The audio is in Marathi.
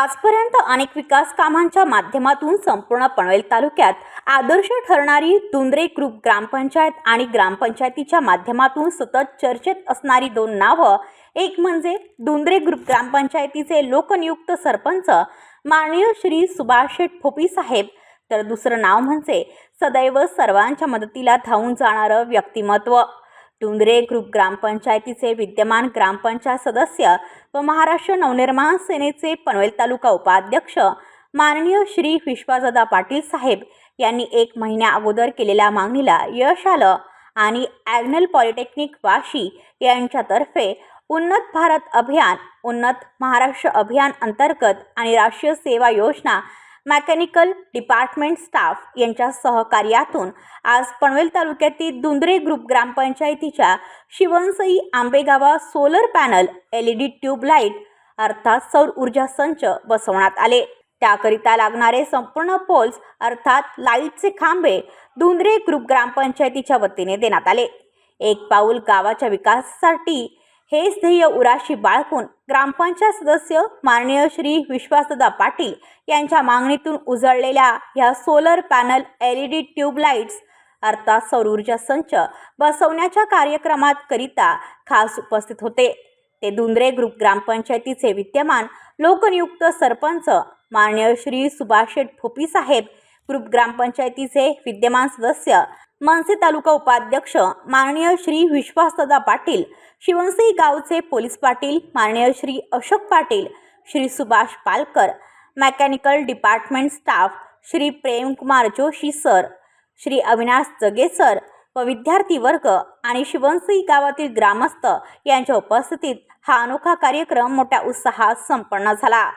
आजपर्यंत अनेक विकास कामांच्या माध्यमातून संपूर्ण पनवेल तालुक्यात आदर्श ठरणारी दुंद्रे ग्रुप ग्रामपंचायत आणि ग्रामपंचायतीच्या माध्यमातून सतत चर्चेत असणारी दोन नावं एक म्हणजे दुंद्रे ग्रुप ग्रामपंचायतीचे लोकनियुक्त सरपंच माननीय श्री सुभाष शेठ फोपी साहेब तर दुसरं नाव म्हणजे सदैव सर्वांच्या मदतीला धावून जाणारं व्यक्तिमत्व. डुंगरे ग्रुप ग्रामपंचायतीचे विद्यमान ग्रामपंचायत सदस्य व महाराष्ट्र नवनिर्माण सेनेचे पनवेल तालुका उपाध्यक्ष माननीय श्री विश्वासदा पाटील साहेब यांनी एक महिन्या अगोदर केलेल्या मागणीला यश आलं आणि ॲग्नल पॉलिटेक्निक वाशी यांच्यातर्फे उन्नत भारत अभियान उन्नत महाराष्ट्र अभियान अंतर्गत आणि राष्ट्रीय सेवा योजना मेकॅनिकल डिपार्टमेंट स्टाफ यांच्या सहकार्यातून आज पनवेल तालुक्यातील दुंद्रे ग्रुप ग्रामपंचायतीच्या Shivansai आंबेगावा solar panel L E D tubelight अर्थात सौर ऊर्जा संच बसवण्यात आले. त्याकरिता लागणारे संपूर्ण पोल्स अर्थात लाईटचे खांबे धुंद्रे ग्रुप ग्रामपंचायतीच्या वतीने देण्यात आले. एक पाऊल गावाच्या विकासासाठी हेच ध्येय उराशी बाळगून ग्रामपंचायत सदस्य माननीय श्री विश्वासदा पाटील यांच्या मागणीतून उजळलेल्या ह्या solar panel L E D tubelights अर्थात सौर ऊर्जा संच बसवण्याच्या कार्यक्रमात करिता खास उपस्थित होते. ते दुंद्रे ग्रुप ग्रामपंचायतीचे विद्यमान लोकनियुक्त सरपंच माननीय श्री सुभाष शेठ साहेब ग्रुप ग्रामपंचायतीचे विद्यमान सदस्य मानसे तालुका उपाध्यक्ष माननीय श्री विश्वासदा पाटील शिवणसी गावचे पोलीस पाटील माननीय Shri Ashok Patil Shri Subhash Palkar mechanical department staff Shri Premkumar Joshi sir Shri Avinash Jage sir व विद्यार्थी वर्ग आणि शिवणसी गावातील ग्रामस्थ यांच्या उपस्थितीत हा अनोखा कार्यक्रम मोठ्या उत्साहात संपन्न झाला.